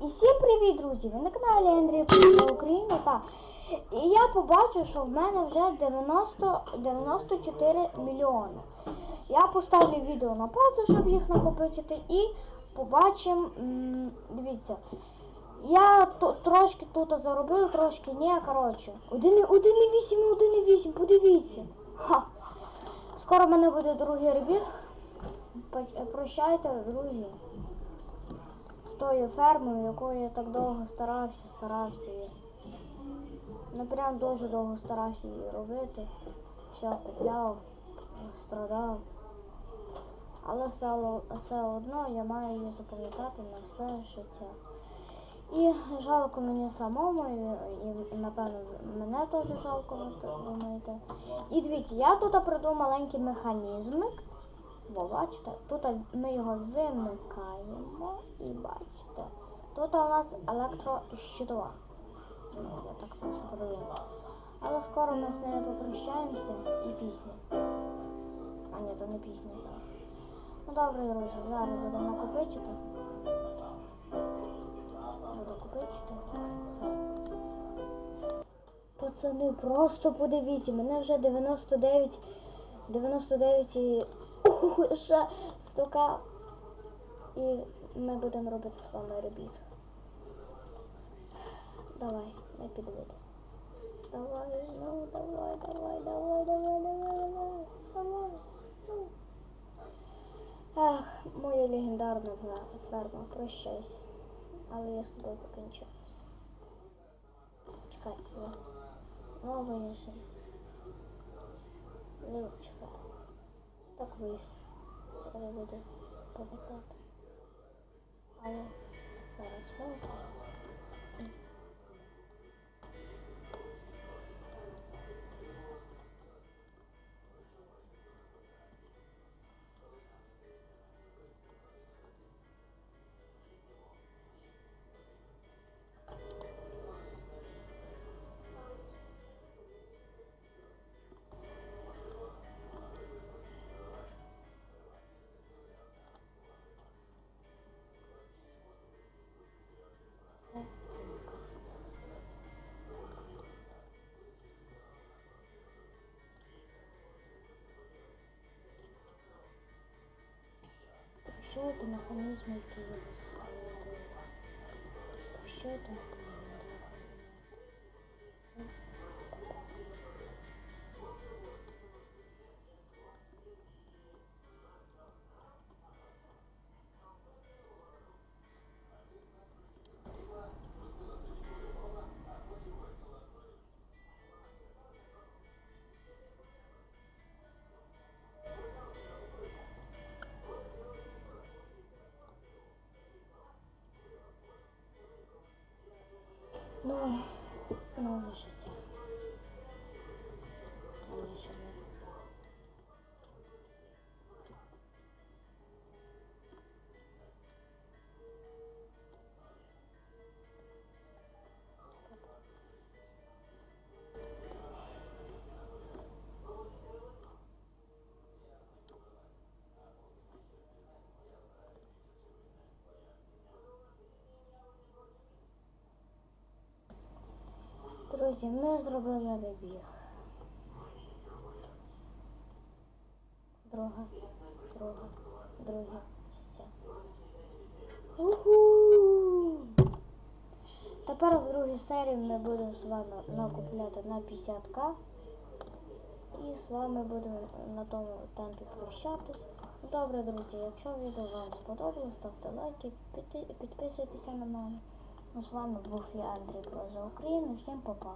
І всім привіт, друзі! Ви на каналі Андрій про Україну. Та. І я побачу, що в мене вже 90, 94 мільйони. Я поставлю відео на паузу, щоб їх накопичити, і побачимо. Дивіться. Я трошки тут заробив, трошки ні, коротше. 1,8 і 1,8, подивіться. Ха. Скоро в мене буде другий ребіт. Прощайте, друзі тою фермою, якою я так довго старався, старався. і- Ну прям дуже довго старався її робити. Все купляв, страдав. Але все, одно я маю її запам'ятати на все життя. І жалко мені самому, і напевно мене теж жалко, ви думаєте. І дивіться, я тут придумав маленький механізмик. Бо бачите, тут ми його вимикаємо і бачите, тут у нас електрощитова. Я так просто подивила. Але скоро ми з нею попрощаємося і пісня. А ні, то не пісня зараз. Ну добре, друзі, зараз будемо накопичити. Буду копичити. Все. Пацани, просто подивіться, мене вже 99, 99 і ще стука. І ми будемо робити з вами ребіт. Давай, не підведи. Давай, ну, давай, давай, давай, давай, давай, давай, давай. ну. Ах, моя легендарна ферма, прощайся. Але я з тобою покінчаюсь. Чекай. Новая жизнь. Любчь ферма. Так вийшло. Треба буде пам'ятати. Але зараз мовчу. Що механизм механізм, який я розслідую? Що це? Нове, нове життя. Друзі, ми зробили ребіг. Друге, друге, друге життя. Уху! Тепер в другій серії ми будемо з вами накупляти на 50к. І з вами будемо на тому темпі прощатись. Добре, друзі, якщо відео вам сподобалось, ставте лайки, підпи- підписуйтеся на мене. Ну, з вами був я Андрій про за Україну. Всім па-па.